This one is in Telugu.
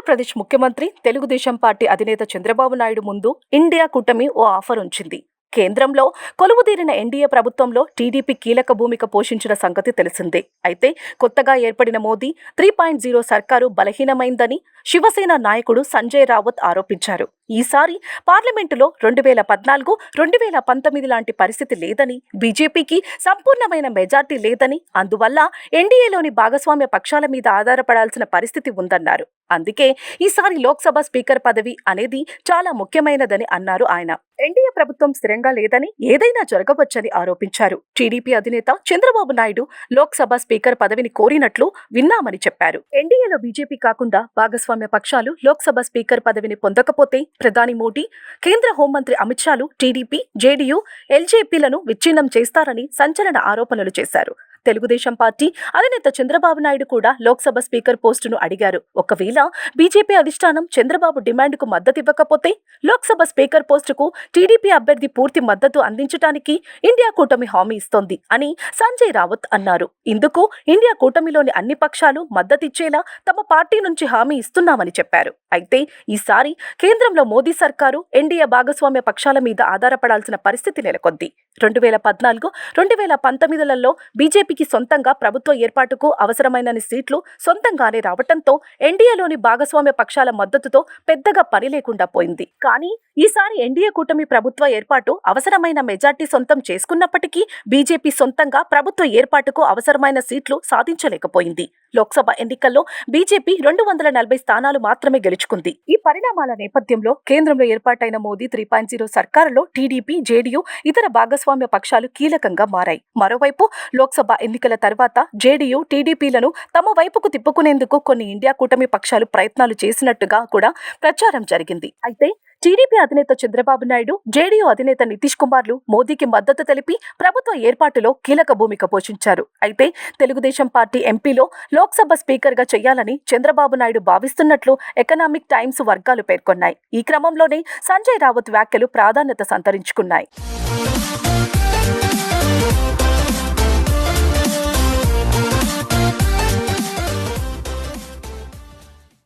ఆంధ్రప్రదేశ్ ముఖ్యమంత్రి తెలుగుదేశం పార్టీ అధినేత చంద్రబాబు నాయుడు ముందు ఇండియా కూటమి ఓ ఆఫర్ ఉంచింది. కేంద్రంలో కొలువుదీరిన ఎన్డీఏ ప్రభుత్వంలో టీడీపీ కీలక భూమిక పోషించిన సంగతి తెలిసిందే. అయితే కొత్తగా ఏర్పడిన మోదీ త్రీ పాయింట్ జీరో సర్కారు బలహీనమైందని శివసేన నాయకుడు సంజయ్ రావత్ ఆరోపించారు. ఈసారి పార్లమెంటులో రెండు వేల పద్నాలుగు రెండు వేల పంతొమ్మిది లాంటి పరిస్థితి లేదని బీజేపీకి సంపూర్ణమైన మెజార్టీ లేదని అందువల్ల ఎన్డీఏలోని భాగస్వామ్య పక్షాల మీద ఆధారపడాల్సిన పరిస్థితి ఉందన్నారు. అందుకే ఈసారి లోక్సభ స్పీకర్ పదవి అనేది చాలా ముఖ్యమైనదని అన్నారు ఆయన. ఎన్డీఏ ప్రభుత్వం స్థిరంగా లేదని ఏదైనా జరగవచ్చని ఆరోపించారు. టీడీపీ అధినేత చంద్రబాబు నాయుడు లోక్సభ స్పీకర్ పదవిని కోరినట్లు విన్నామని చెప్పారు. ఎన్డీఏలో బీజేపీ కాకుండా భాగస్వామ్య పక్షాలు లోక్సభ స్పీకర్ పదవిని పొందకపోతే ప్రధాని మోడీ కేంద్ర హోంమంత్రి అమిత్ షాలు టీడీపీ జేడీయూ ఎల్జేపీలను విచ్ఛిన్నం చేస్తారని సంచలన ఆరోపణలు చేశారు. తెలుగుదేశం పార్టీ అధినేత చంద్రబాబు నాయుడు కూడా లోక్సభ స్పీకర్ పోస్టును అడిగారు. ఒకవేళ బీజేపీ అధిష్టానం చంద్రబాబు డిమాండ్కు మద్దతు ఇవ్వకపోతే లోక్సభ స్పీకర్ పోస్టుకు టీడీపీ అభ్యర్థి పూర్తి మద్దతు అందించడానికి ఇండియా కూటమి హామీ ఇస్తోంది అని సంజయ్ రావత్ అన్నారు. ఇందుకు ఇండియా కూటమిలోని అన్ని పక్షాలు మద్దతిచ్చేలా తమ పార్టీ నుంచి హామీ ఇస్తున్నామని చెప్పారు. అయితే ఈసారి కేంద్రంలో మోదీ సర్కారు ఎన్డీఏ భాగస్వామ్య పక్షాల మీద ఆధారపడాల్సిన పరిస్థితి నెలకొంది. రెండు వేల పద్నాలుగు రెండు వేల పంతొమ్మిదిలలో బీజేపీ బీజేపీకి సొంతంగా ప్రభుత్వ ఏర్పాటుకు అవసరమైనన్ని సీట్లు సొంతంగానే రావటంతో ఎన్డీఏలోని భాగస్వామ్య పక్షాల మద్దతుతో పెద్దగా పని లేకుండా పోయింది. కానీ ఈసారి ఎన్డీఏ కూటమి ప్రభుత్వ ఏర్పాటు అవసరమైన మెజార్టీ సొంతం చేసుకున్నప్పటికీ బీజేపీ సొంతంగా ప్రభుత్వ ఏర్పాటుకు అవసరమైన సీట్లు సాధించలేకపోయింది. లోక్సభ ఎన్నికల్లో బీజేపీ రెండు వందల నలభై స్థానాలు మాత్రమే గెలుచుకుంది. ఈ పరిణామాల నేపథ్యంలో కేంద్రంలో ఏర్పాటైన మోదీ త్రీ పాయింట్ జీరో సర్కారులో టీడీపీ జేడీయూ ఇతర భాగస్వామ్య పక్షాలు కీలకంగా మారాయి. మరోవైపు లోక్సభ ఎన్నికల తర్వాత జేడీయూ టీడీపీలను తమ వైపుకు తిప్పుకునేందుకు కొన్ని ఇండియా కూటమి పక్షాలు ప్రయత్నాలు చేసినట్టుగా కూడా ప్రచారం జరిగింది. అయితే టీడీపీ అధినేత చంద్రబాబు నాయుడు జేడీయూ అధినేత నితీష్ కుమార్లు మోదీకి మద్దతు తెలిపి ప్రభుత్వ ఏర్పాటులో కీలక భూమిక పోషించారు. అయితే తెలుగుదేశం పార్టీ ఎంపీలో లోక్సభ స్పీకర్గా చేయాలని చంద్రబాబు నాయుడు భావిస్తున్నట్లు ఎకనామిక్ టైమ్స్ వర్గాలు పేర్కొన్నాయి. ఈ క్రమంలోనే సంజయ్ రావత్ వ్యాఖ్యలు ప్రాధాన్యత సంతరించుకున్నాయి.